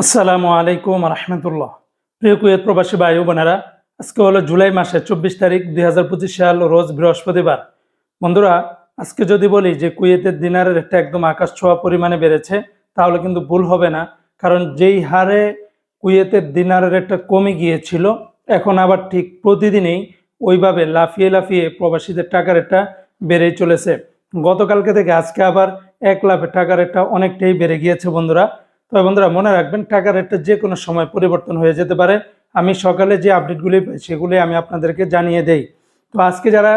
আসসালামু আলাইকুম রহমতুল্লাহ। প্রিয় কুয়েত প্রবাসী ভাই বোনেরা, আজকে হলো জুলাই মাসের চব্বিশ তারিখ দুই হাজার পঁচিশ সাল, রোজ বৃহস্পতিবার। বন্ধুরা, আজকে যদি বলি যে কুয়েতের দিনারের একটা একদম আকাশ ছোঁয়া পরিমাণে বেড়েছে, তাহলে কিন্তু ভুল হবে না, কারণ যেই হারে কুয়েতের দিনারের একটা কমে গিয়েছিল, এখন আবার ঠিক প্রতিদিনই ওইভাবে লাফিয়ে লাফিয়ে প্রবাসীদের টাকার একটা বেড়েই চলেছে। গতকালকে থেকে আজকে আবার এক লাফে টাকার একটা অনেকটাই বেড়ে গিয়েছে বন্ধুরা। তবে বন্ধুরা, মনে রাখবেন, টাকার রেটটা যে কোনো সময় পরিবর্তন হয়ে যেতে পারে। আমি সকালে যে আপডেটগুলি সেগুলি আমি আপনাদেরকে জানিয়ে দেই। তো আজকে যারা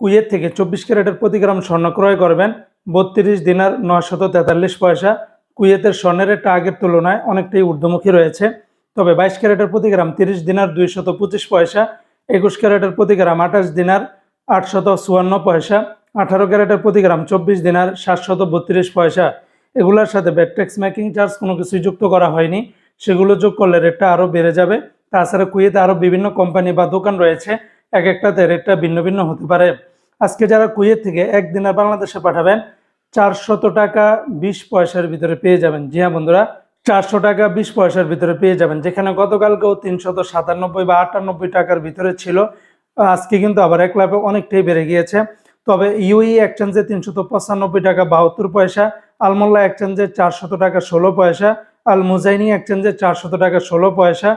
কুয়েত থেকে চব্বিশ ক্যারেটের প্রতি গ্রাম স্বর্ণ ক্রয় করবেন, বত্রিশ দিনার নয়শত তেতাল্লিশ পয়সা। কুয়েতের স্বর্ণের রেটটা আগের তুলনায় অনেকটাই ঊর্ধ্বমুখী রয়েছে। তবে বাইশ ক্যারেটের প্রতি গ্রাম তিরিশ দিনার দুইশত পঁচিশ পয়সা, একুশ ক্যারেটের প্রতি গ্রাম আঠাশ দিনার আটশত চুয়ান্ন পয়সা, আঠারো ক্যারেটের প্রতি গ্রাম চব্বিশ দিনার সাতশত বত্রিশ পয়সা। এগুলোর সাথে ট্যাক্স মেকিং চার্জ কোনো কিছুই যুক্ত করা হয়নি। সেগুলো যোগ করলে রেটটা আরও বেড়ে যাবে। তাছাড়া কুয়েতে আরও বিভিন্ন কোম্পানি বা দোকান রয়েছে। এক একটাতে রেটটা ভিন্ন ভিন্ন হতে পারে। আজকে যারা কুয়েত থেকে একদিনের বাংলাদেশে পাঠাবেন, চারশত টাকা বিশ পয়সার ভিতরে পেয়ে যাবেন। জি হ্যাঁ বন্ধুরা চারশো টাকা বিশ পয়সার ভিতরে পেয়ে যাবেন। যেখানে গতকালকেও তিনশত সাতানব্বই বা আটানব্বই টাকার ভিতরে ছিল। আজকে কিন্তু আবার এক লাভে অনেকটাই বেড়ে গিয়েছে। তবে ইউই এক্সচেঞ্জে তিনশত পঁচানব্বই টাকা বাহাত্তর পয়সা আলমোল্লা এক্সচেঞ্জে চারশত টাকা ষোলো পয়সা আল মুজাইনি এক্সচেঞ্জে চারশত টাকা ষোলো পয়সা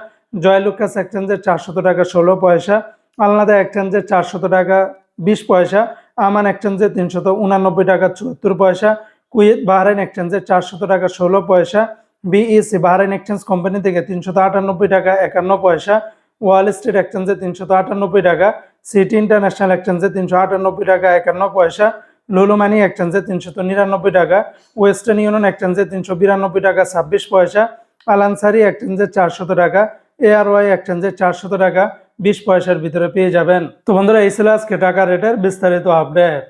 জয়লুকাস এক্সচেঞ্জে চারশত টাকা ষোলো পয়সা, আলনাদা এক্সচেঞ্জে চারশত টাকা বিশ পয়সা, আমান এক্সচেঞ্জে তিনশত উনানব্বই টাকা চুয়াত্তর পয়সা, কুয়েত বাহরাইন এক্সচেঞ্জে চারশত টাকা ষোলো পয়সা বিইসি বাহরাইন এক্সচেঞ্জ কোম্পানি থেকে তিনশত আটানব্বই টাকা একান্ন পয়সা, ওয়াল স্ট্রিট এক্সচেঞ্জে তিনশত আটানব্বই টাকা, সিটি ইন্টারন্যাশনাল এক্সচেঞ্জে তিনশো আটানব্বই টাকা একান্ন পয়সা লুলুমানি এক্সচেঞ্জে তো নিরানব্বই টাকা, ওয়েস্টার্ন ইউনিয়ন এক্সচেঞ্জে তিনশো বিরানব্বই টাকা, ছাব্বিশ পয়সা আলানসারি এক্সচেঞ্জে চারশত টাকা, এআরওয়াই এক্সচেঞ্জে চারশত টাকা, বিশ পয়সার ভিতরে পেয়ে যাবেন। তো বন্ধুরা, এই ছিল আজকে টাকা রেটের বিস্তারিত আপডেট